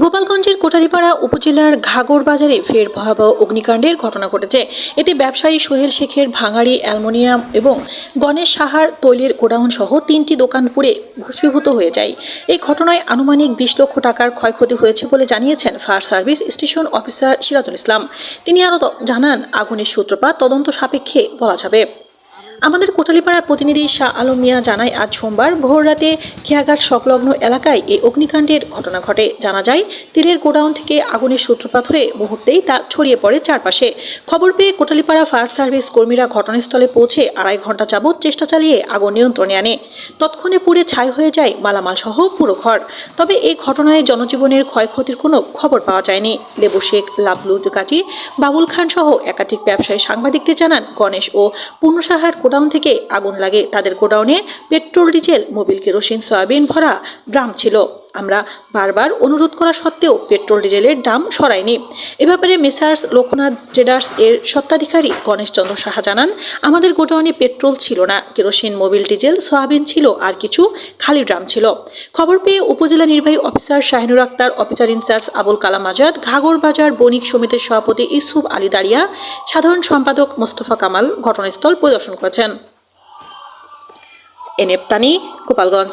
গোপালগঞ্জের কোটালীপাড়া উপজেলার ঘাগর বাজারে ফের ভয়াবহ অগ্নিকাণ্ডের ঘটনা ঘটেছে। এতে ব্যবসায়ী সোহেল শেখের ভাঙাড়ি, অ্যালমোনিয়াম এবং গণেশ সাহার তৈলের গোডাউন সহ তিনটি দোকান পুড়ে ভস্মীভূত হয়ে যায়। এই ঘটনায় আনুমানিক বিশ লক্ষ টাকার ক্ষয়ক্ষতি হয়েছে বলে জানিয়েছেন fire service station officer Sirajul Islam. তিনি আরও জানান, আগুনের সূত্রপাত তদন্ত সাপেক্ষে বলা যাবে। আমাদের কোটালীপাড়ার প্রতিনিধি শাহ আলম মিয়া জানায়, আজ সোমবার ভোররাতে খেয়াঘাট সংলগ্ন এলাকায় এই অগ্নিকাণ্ডের ঘটনা ঘটে। জানা যায়, তীরের গোডাউন থেকে আগুনের সূত্রপাত হয়ে মুহূর্তেই তা ছড়িয়ে পড়ে চারপাশে। খবর পেয়ে কোটালীপাড়া ফায়ার সার্ভিস কর্মীরা ঘটনাস্থলে পৌঁছে আড়াই ঘণ্টা যাবৎ চেষ্টা চালিয়ে আগুন নিয়ন্ত্রণে আনে। তৎক্ষণে পুড়ে ছাই হয়ে যায় মালামাল সহ পুরো ঘর। তবে এই ঘটনায় জনজীবনের ক্ষয়ক্ষতির কোনো খবর পাওয়া যায়নি। লেবু শেখ লাভলু কাটি বাবুল খান সহ একাধিক ব্যবসায়ী সাংবাদিকদের জানান, গণেশ ও পূর্ণসাহার গোডাউন থেকে আগুন লাগে। তাদের গোডাউনে petrol diesel mobil kerosene soybean ভরা ড্রাম ছিল। আমরা বারবার অনুরোধ করা সত্ত্বেও পেট্রোল ডিজেলের দাম সরায়নি। এ ব্যাপারে মেসার্স, লোকনাথ ট্রেডার্স এর স্বত্বাধিকারী গণেশ চন্দ্র সাহা জানান, আমাদের গোডাউনে পেট্রোল ছিল না, কেরোসিন, মোবিল ডিজেল, সয়াবিন ছিল, আর কিছু খালি ড্রাম ছিল। খবর পেয়ে উপজেলা নির্বাহী officer Shahinur Akhtar, officer in charge Abul Kalam Azad, Ghagar Bazar বণিক সমিতির সভাপতি ইসুফ আলী দারিয়া সাধারণ সম্পাদক মোস্তফা কামাল ঘটনাস্থল পরিদর্শন করেছেন। এনএফ তানি গোপালগঞ্জ।